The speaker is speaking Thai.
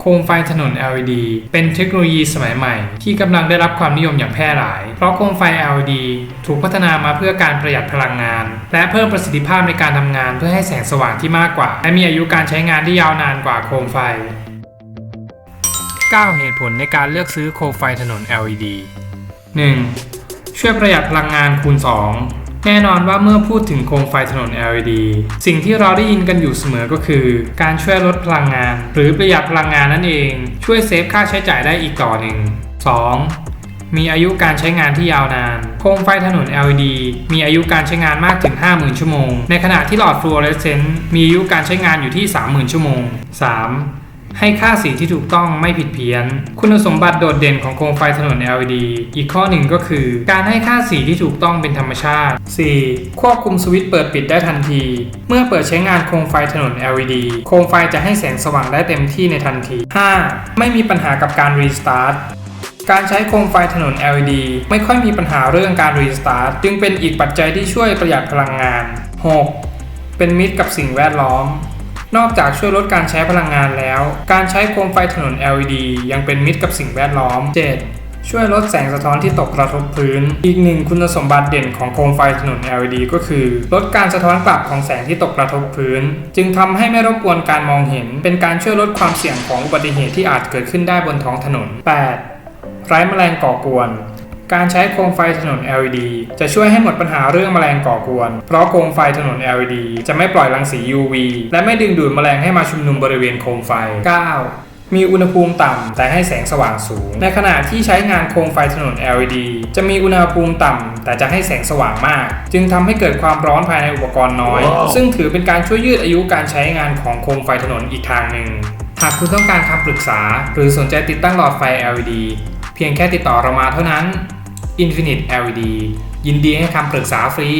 โคมไฟถนน LED เป็นเทคโนโลยีสมัยใหม่ ที่กำลังได้รับความนิยมอย่างแพร่หลาย เพราะโคมไฟ LED ถูกพัฒนามาเพื่อการประหยัดพลังงาน และเพิ่มประสิทธิภาพในการทำงานเพื่อให้แสงสว่างที่มากกว่า และมีอายุการใช้งานที่ยาวนานกว่าโคมไฟ 9 เหตุผลในการเลือกซื้อโคมไฟถนน LED 1. ช่วยประหยัดพลังงานคูณ 2 แน่นอนว่าเมื่อพูดถึงโคมไฟถนน LED สิ่งที่เราได้ยินกันอยู่เสมอก็คือ การช่วยลดพลังงาน หรือประหยัดพลังงานนั่นเอง ช่วยเซฟค่าใช้จ่ายได้อีกต่อหนึ่ง 2. มีอายุการใช้งานที่ยาวนาน โคมไฟถนน LED มีอายุการใช้งานมากถึง 50,000 ชั่วโมง ในขณะที่หลอดฟลูออเรสเซนต์มีอายุการใช้งานอยู่ที่ 30,000 ชั่วโมง 3. ให้ค่าสีที่ถูกต้องไม่ผิดเพี้ยน คุณสมบัติโดดเด่นของโคมไฟถนน LED อีกข้อหนึ่งก็คือ การให้ค่าสีที่ถูกต้องเป็นธรรมชาติ 4. ควบคุมสวิตช์เปิดปิดได้ทันที เมื่อเปิดใช้งานโคมไฟถนน LED โคมไฟจะให้แสงสว่างได้เต็มที่ในทันที 5. ไม่มีปัญหากับการรีสตาร์ทการใช้โคมไฟถนน LED ไม่ค่อยมีปัญหาเรื่องการรีสตาร์ทจึงเป็นอีกปัจจัยที่ช่วยประหยัดพลังงาน 6. เป็นมิตรกับสิ่งแวดล้อม นอกจากช่วยลดการใช้พลังงานแล้ว การใช้โคมไฟถนน LED ยังเป็นมิตรกับสิ่งแวดล้อม 7. ช่วยลดแสงสะท้อนที่ตกกระทบพื้น อีกหนึ่งคุณสมบัติเด่นของโคมไฟถนน LED ก็คือ ลดการสะท้อนกลับของแสงที่ตกกระทบพื้น จึงทำให้ไม่รบกวนการมองเห็น เป็นการช่วยลดความเสี่ยงของอุบัติเหตุที่อาจเกิดขึ้นได้บนท้องถนน 8. ไร้แมลงก่อกวน การใช้โคมไฟถนน LED จะช่วยให้หมดปัญหาเรื่องแมลงก่อกวน เพราะโคมไฟถนน LED จะไม่ปล่อยรังสี UV และไม่ดึงดูดแมลงให้มาชุมนุมบริเวณโคมไฟ 9. มีอุณหภูมิต่ำแต่ให้แสงสว่างสูง ในขณะที่ใช้งานโคมไฟถนน LED จะมีอุณหภูมิต่ำแต่จะให้แสงสว่างมาก จึงทำให้เกิดความร้อนภายในอุปกรณ์น้อยซึ่งถือเป็นการช่วยยืดอายุการใช้งานของโคมไฟถนนอีกทางหนึ่ง หากคุณต้องการคำปรึกษา หรือสนใจติดตั้งหลอดไฟ LED เพียงแค่ติดต่อเรามาเท่านั้น Infinite LED ยินดีให้คำปรึกษาฟรี